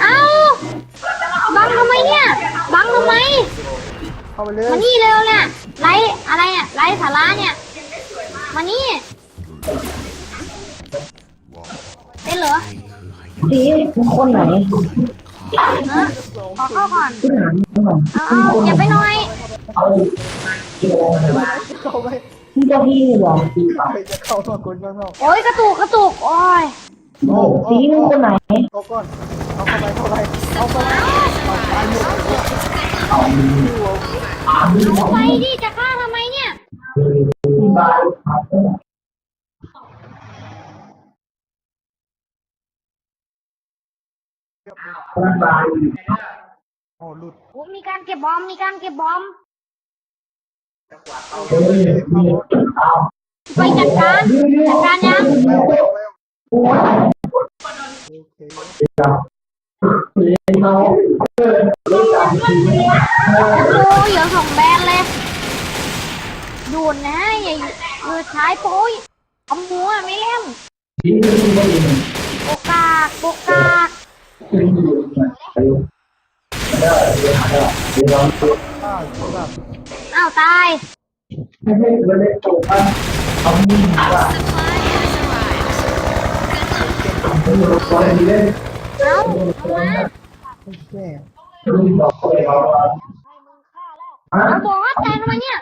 เอ้าบังทำไมเนี่ย บังทำไม เข้าไปเลมายนี่เร็วเนี่ยไลฟ์อะไรอะไลฟ์สาระเนี่ย มานี่เป็นเหรอพี่เนคนไหนฮะขอเข้าก่อนเอาอย่าไปหน่อยที่ยะที่จ้าพี่หรอเปจะาโอ้ยกระตุกกระตุกโอ้ย โอ้พี่มึงคนไหนเอาก่อนเอาเข้าไปเข้าไปเอาเข้าไปเอาไปหมดเอาไปดิจะฆ่าทำไมเนี่ยโอ้หลุดโอ้มีการเก็บบอมมีการเก็บบอมไปจัดการจัดการยัง แล้วแล้วแล้วโอเคเล่นเขาโอ้เหลือสองแบนเลยดูดนะอย่าเออท้ายโป้ยเอาหัวไม่เล่มโปกากโปกากได้เอ้าวแบบอ้าวตายไม่ได้ไม่ได้ตกอะเขามีว่า Supply has arrived. คนนี้ เล่นเอ้าเอามาโอเครุ่นบอกเลยว่าอะเอาบอกว่าแตงทำไมเนี่ย